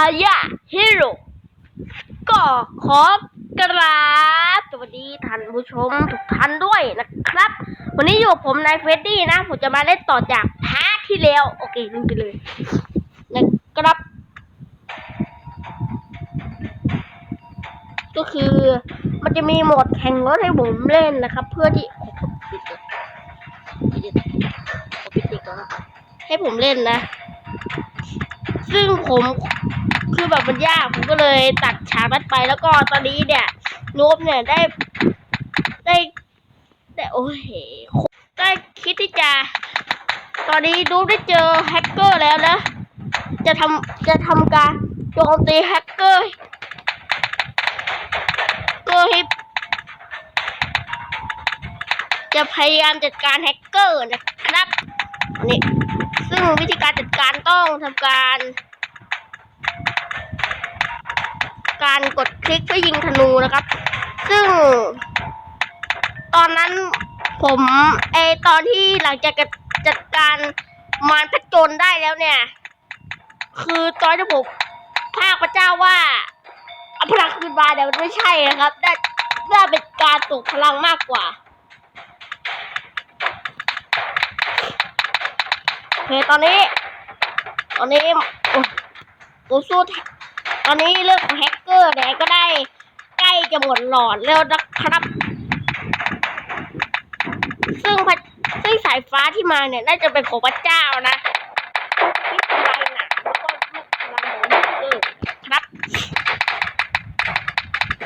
ายาฮิโร่ก็ขอกราบสวัสดีท่านผู้ชมทุกท่านด้วยนะครับ วันนี้อยู่ผมนายเฟรดดี้นะ ผมจะมาเล่นต่อจากพาร์ทที่แล้ว โอเคลุยไปเลยนะครับ ก็คือมันจะมีโหมดแข่งรถให้ผมเล่นนะครับ เพื่อที่ปิดปิดปิดให้ผมเล่นนะ ซึ่งผมคือแบบมันยากผมก็เลยตัดฉากนั้นไปแล้วก็ตอนนี้เนี่ยนบเนี่ยได้ ได้ได้โอ้ยได้คิดที่จะ ตอนนี้นูบได้เจอแฮกเกอร์แล้วนะ จะทำจะทำการโจมตีแฮกเกอร์ก็ให้จะพยายามจัดการแฮกเกอร์นะครับนี่ซึ่งวิธีการจัด การต้องทำการ การกดคลิกเพื่อยิงธนูนะครับ ซึ่ง ตอนนั้นผมไอตอนที่หลังจากจัดการมารพจนได้แล้วเนี่ย คือตอนที่ผมภาคพระเจ้าว่าอพลังคืนมาเนี่ยมันไม่ใช่นะครับน่าน่าเป็นการตกพลังมากกว่าโอเคตอนนี้ ตอนนี้โอ้ผมสู้ตอนนี้เรื่องของแฮกเกอร์เนี่ยก็ได้ ใกล้จะหมดหลอดแล้วนะครับ ซึ่งซึ่งสายฟ้าที่มาเนี่ยน่าจะเป็นของพระเจ้านะที่ทำลายหนังแล้วก็ลูกพลังของเกอครับ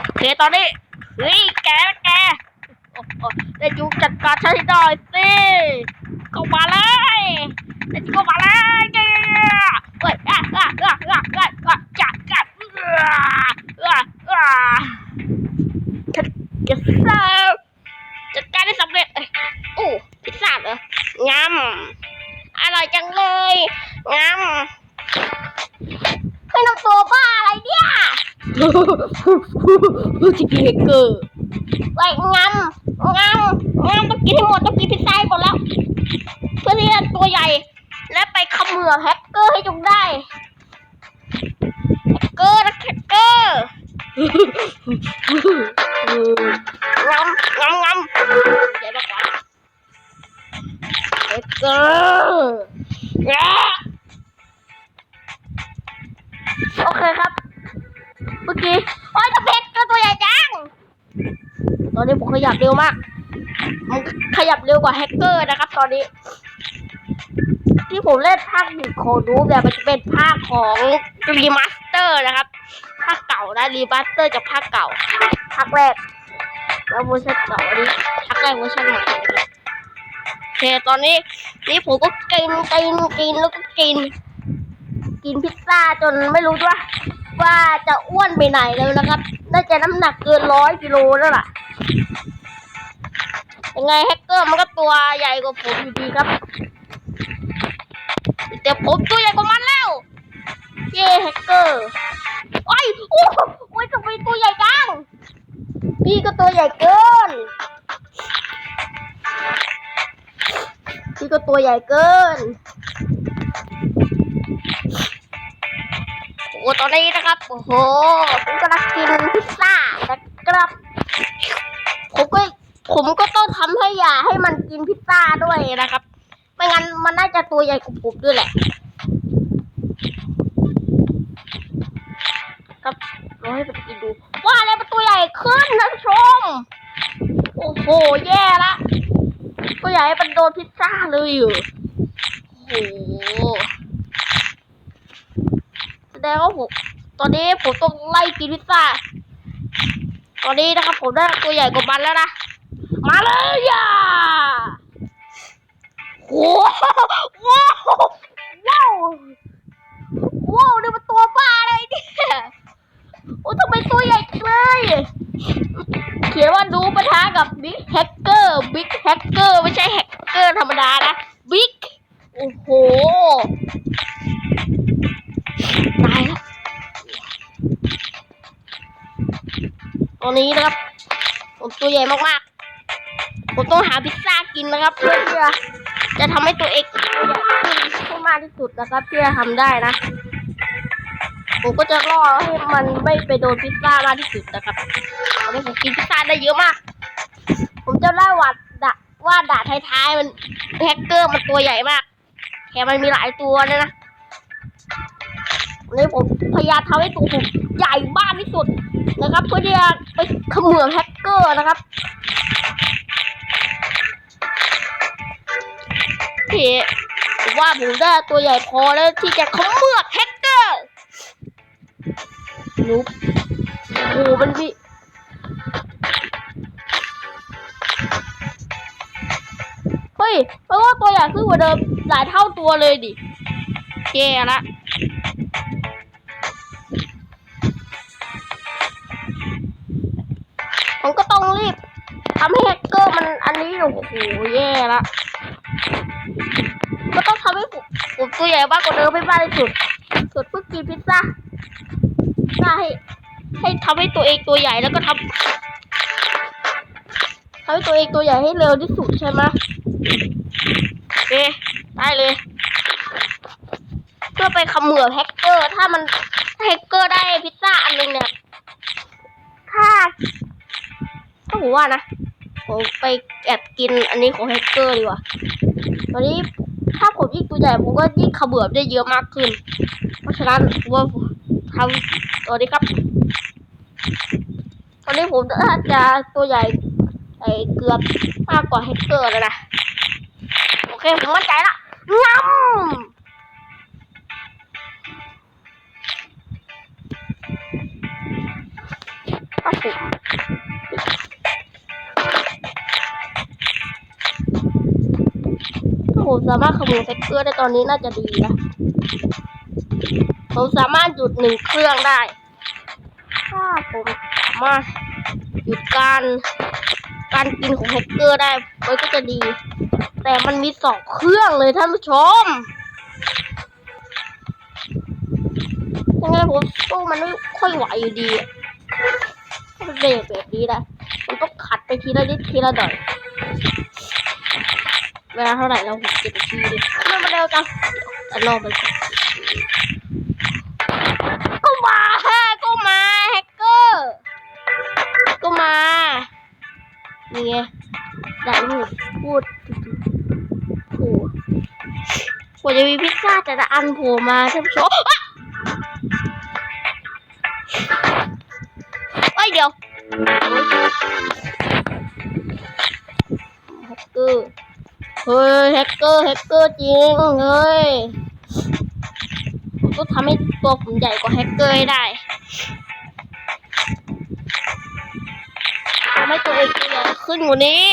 โอเคตอนนี้เฮ้ยแกแกโอ้โหได้ยุจัดการฉันให้หน่อยสิเข้ามาเลยเล่นก็มาเลย ฉันจะเสิร์ฟจัดการได้สำเร็จเอ้ยโอ้พิซซ่าเหรองำอร่อยจังเลยงำให้น้ำตัวบ้าอะไรเนี่ยจิพีเฮกเกอร์ไว้งำงำงำต้องกินให้หมดต้องกินพิซซ่าให้หมดแล้ว เพื่อที่จะตัวใหญ่ และไปขมือแฮกเกอร์ให้จงได้ เกอร์นะแฮกเกอร์งำงำงำเดี๋ยวก่อนแฮกเกอร์โอเคครับเมื่อกี้โอ้ยตะเพชรก็ตัวใหญ่จัง ตอนนี้ผมขยับเร็วมากมันขยับเร็วกว่าแฮกเกอร์นะครับ ตอนนี้ ที่ผมเล่นภาคหนึ่งโคดูแบบมันจะเป็นภาคของรีมาสเตอร์นะครับ ภาคเก่านะรีมาสเตอร์จากภาคเก่า ภาคแรก แล้วเวอร์ชันเก่าอันนี้ภาคแรกเวอร์ชันใหม่โอเคตอนนี้นี่ผมก็กินกินกินแล้วก็กิน กินพิซซ่าจนไม่รู้ว่าว่าจะอ้วนไปไหนแล้วนะครับ น่าจะน้ำหนักเกินร้อยกิโลแล้วล่ะ ยังไงแฮกเกอร์มันก็ตัวใหญ่กว่าผมอยู่ดีครับ แต่ผมตัวใหญ่กว่ามันแล้ว เย้แฮกเกอร์โอ้ยโอ้โอ้ยทำไมตัวใหญ่จัง พี่ก็ตัวใหญ่เกิน พี่ก็ตัวใหญ่เกินโอ้ตอนนี้นะครับ โอ้โห ผมกำลังกินพิซซ่านะครับผมก็ผมก็ต้องทำให้ยาให้มันกินพิซซ่าด้วยนะครับ ไม่งั้นมันน่าจะตัวใหญ่กว่าผมด้วยแหละ ครับเราให้มันกินดู ว่าอะไรมันตัวใหญ่ขึ้นนะชม โอ้โห แย่ละ ตัวใหญ่มันโดนพิซซ่าเลยอยู่ โอ้โห แสดงว่าผม ตอนนี้ผมต้องไล่กินพิซซ่า ตอนนี้นะครับผมได้ตัวใหญ่กว่ามันแล้วนะ มาเลยอะ ว้าวว้าวว้าวนี่มันตัวบ้าอะไรเนี่ยโอ้ทำไมตัวใหญ่จังเลยเขียนว่าดูปะทะกับบิ๊กแฮกเกอร์บิ๊กแฮกเกอร์ไม่ใช่แฮกเกอร์ธรรมดานะบิ๊กโอ้โหตายแล้วตอนนี้นะครับผมตัวใหญ่มากๆผมต้องหาพิซซ่ากินนะครับเพื่อ จะทำให้ตัวเองใหญ่ขึ้นให้มากที่สุดนะครับที่จะทำได้นะผมก็จะล่อให้มันไม่ไปโดนพิซซ่ามากที่สุดนะครับตอนนี้ผมกินพิซซ่าได้เยอะมาก ผมจะเล่าว่าดะว่าด่าท้ายๆมันแฮกเกอร์มันตัวใหญ่มากแถมมันมีหลายตัวเลยนะวันนี้ผมพยายามทำให้ตัวผมใหญ่มากที่สุดนะครับ เพื่อที่จะไปขมือแฮกเกอร์นะครับ พี่ผมว่าผมได้ตัวใหญ่พอแล้วที่จะเขมือบแฮกเกอร์นุ๊บโอ้โหมันพี่เฮ้ยแปลว่าตัวใหญ่ขึ้นกว่าเดิมหลายเท่าตัวเลยดิแย่ละผมก็ต้องรีบทำให้แฮกเกอร์มันอันนี้โอ้โหแย่ละ ก็ต้องทำให้ผมผมตัวใหญ่มากกว่าเดิมให้มากที่สุดสุดเพื่อกินพิซซ่าพิซซ่าให้ให้ทำให้ตัวเองตัวใหญ่แล้วก็ทำทำให้ตัวเองตัวใหญ่ให้เร็วที่สุดใช่ไหมโอเคได้เลย เพื่อไปขมือแฮกเกอร์ ถ้ามันแฮกเกอร์ได้พิซซ่าอันหนึงเนี่ยถ้าถ้าผมว่านะผมไปแอบกินอันนี้ของแฮกเกอร์ดีกว่า ตอนนี้ถ้าผมยิ่งตัวใหญ่ผมก็ยิ่งเขมือบได้เยอะมากขึ้น เพราะฉะนั้นผมว่าทำตัวนี้ครับ ตอนนี้ผมน่าจะตัวใหญ่ไอเกือบมากกว่าแฮกเกอร์แล้วนะ โอเคผมมั่นใจละงำถ้าผม ผมสามารถขโมยแท็กเกอร์ได้ตอนนี้น่าจะดีนะ ผมสามารถหยุดหนึ่งเครื่องได้ ถ้าผมสามารถหยุดการการกินของแฮกเกอร์ได้มันก็จะดี แต่มันมีสองเครื่องเลยท่านผู้ชมยังไงผมสู้มันไม่ค่อยไหวอยู่ดีอะถ้ามันเบรกแบบนี้นะมันต้องขัดไปทีละนิดทีละหน่อย เวลาเท่าไหร่เราหกเจ็ดนาทีดิมันมาเร็วจังแต่รอไปก่อนก็มาก็มาแฮกเกอร์ก็มานี่ไงได้พูดพูดโอ้โหกว่าจะมีพิซซ่าแต่ละอันโผล่มาท่านผู้ชมอ๊ะเอ้ยเดี๋ยวแฮกเกอร์ เฮ้ยแฮกเกอร์แฮกเกอร์จริงเฮ้ยผมต้องทำให้ตัวผมใหญ่กว่าแฮกเกอร์ให้ได้ทำให้ตัวเองใหญ่ขึ้นกว่านี้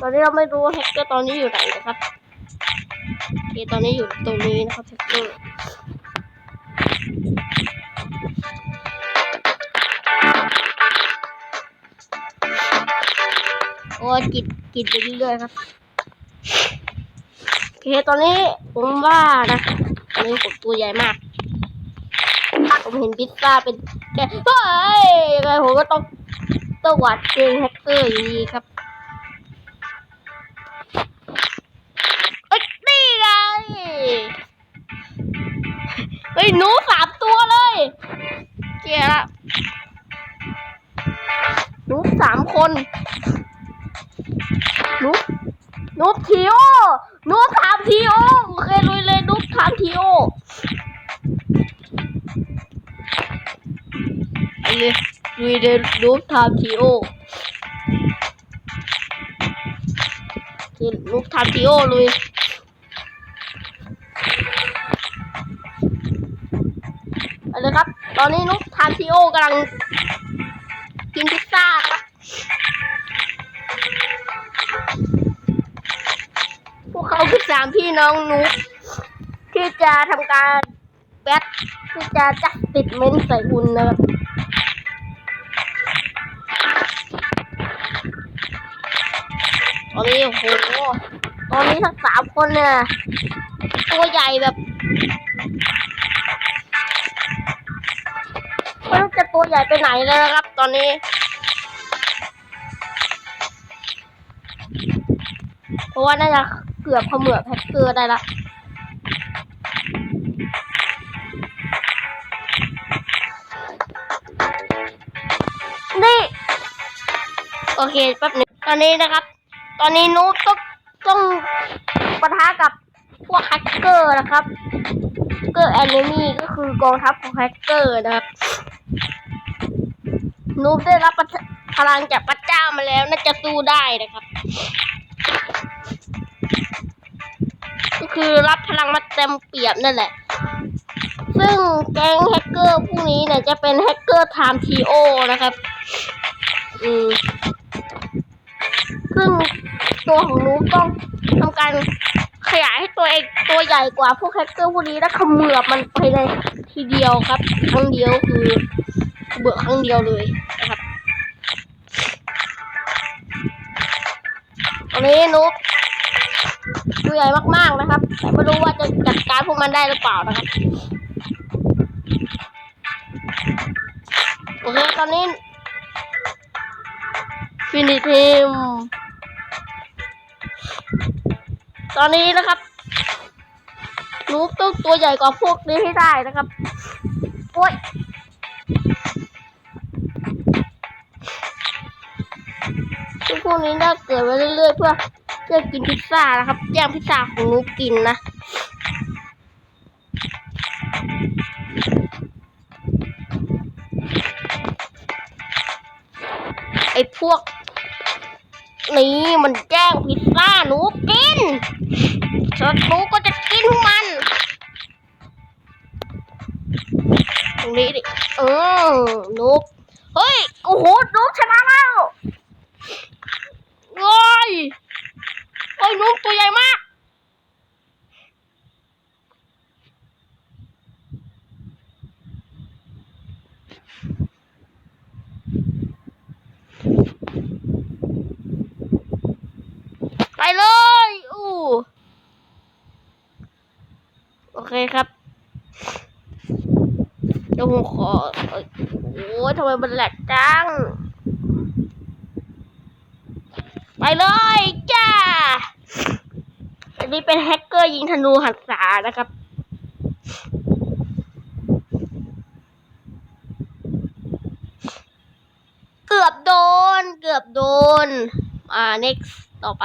ตอนนี้เราไม่รู้ว่าแฮกเกอร์ตอนนี้อยู่ไหนนะครับโอเคตอนนี้อยู่ตรงนี้นะครับแฮกเกอร์ โอ้ยกินกินไปเรื่อยๆครับโอเคตอนนี้ผมว่านะตอนนี้ผมตัวใหญ่มาก ผมเห็นพิซซ่าเป็นแกเฮ้ยยังไงผมก็ต้องต้องหวัดเจงแฮกเกอร์อยู่ดีครับเอ้ยนี่ไงเฮ้ยหนูสามตัวเลยเกียละหนูสามคน นูหนูทีโอหนูสามทีโอโอเคลุยเลยหนูสามทีโอไอ้เลยลุยเลยหนูสามทีโอคือลูกทำทีโอลุยเอาเลยครับ ตอนนี้นุกทานทีโอกำลังกินพิซซ่าครับ ขาคือสามพี่น้องนุกที่จะทำการแบทที่จะจัดติดเม้นใส่คุณนะครับตอนนี้โอ้โหตอนนี้ทั้งสามคนเนี่ยตัวใหญ่แบบไม่รู้จะตัวใหญ่ไปไหนเลยนะครับ ตอนนี้เพราะว่าน่าจะ เกือบเขมือบแฮกเกอร์ได้ละนี่โอเคแป๊บหนึงตอนนี้นะครับ ตอนนี้นุ๊กต้องต้องปะทะกับพวกแฮกเกอร์นะครับเกอร์แอนนี่ก็คือกองทัพของแฮกเกอร์นะครับนูบได้รับพลังจากพระเจ้ามาแล้วน่าจะสู้ได้นะครับ คือรับพลังมาเต็มเปี่ยมนั่นแหละ ซึ่งแก๊งแฮกเกอร์พวกนี้เนี่ยจะเป็นแฮกเกอร์ไทม์ทีโอนะครับ อืมซึ่งตัวของนูต้องทำการขยายให้ตัวเองตัวใหญ่กว่าพวกแฮกเกอร์พวกนี้แล้วขมือบมันไปเลยทีเดียวครับครั้งเดียวคือเบื่อครั้งเดียวเลยนะครับตอนนี้นุ๊ก ตัวใหญ่มากๆนะครับไม่รู้ว่าจะจัดการพวกมันได้หรือเปล่านะครับโอเคตอนนี้ฟินิทีมตอนนี้นะครับนุ๊กต้องตัวใหญ่กว่าพวกนี้ให้ได้นะครับโอ้ยพวกนี้น่าเกิดมาเรื่อยๆเพื่อ เพื่อกินพิซซ่านะครับแย่งพิซซ่าของนุกกินนะไอพวก นี่มันแย่งพิซซ่าหนูกินแล้วหนูก็จะกินมัน ตรงนี้ดิ เออนุกเฮ้ย โอ้โหนุกชนะแล้ว โอ้ย โอ้ยนุ่มตัวใหญ่มาก ไปเลย อู้ โอเคครับเดี๋ยวผมขอเอ้โอ้ยทำไมมันแหลกจัง ไปเลยจ้า อันนี้เป็นแฮกเกอร์ยิงธนูหันษานะครับ เกือบโดน เกือบโดน อ่า next ต่อไป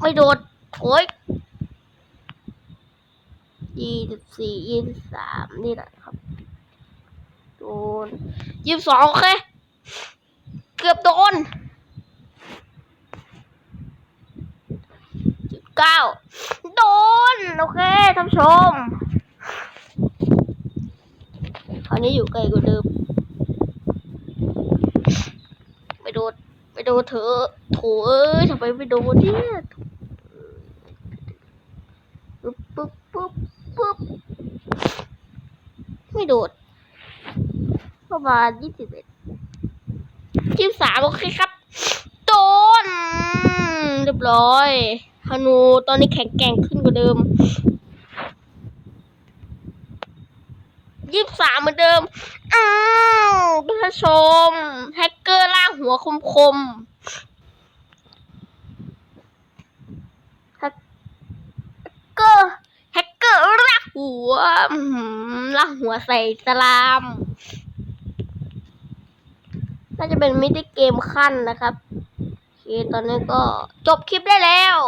ไม่โดนโอ้ยยี่สิบสี่ยี่สิบสามนี่แหละ โดนยี่สิบสองโอเค เกือบโดนเก้าโดน โอเคท่านผู้ชมคราวนี้อยู่ไกลกว่าเดิมไปโดนไปโดนเถอะโถเอ้ยทำไมไม่โดนเนี่ยปุ๊บปุ๊บปุ๊บปุ๊บไม่โดด ประมาณยี่สิบเอ็ดยี่สิบสามโอเคครับโดนเรียบร้อยฮานูตอนนี้แข็งแกร่งขึ้นกว่าเดิมยี่สิบสามเหมือนเดิม อ้าวผู้ชม แฮกเกอร์ล่าหัวคมคมแฮกเกอร์ แฮกเกอร์ล่าหัวอื้อหือลาหัวใส่สลาม น่าจะเป็นมิติเกมขั้นนะครับโอเคตอนนี้ก็จบคลิปได้แล้ว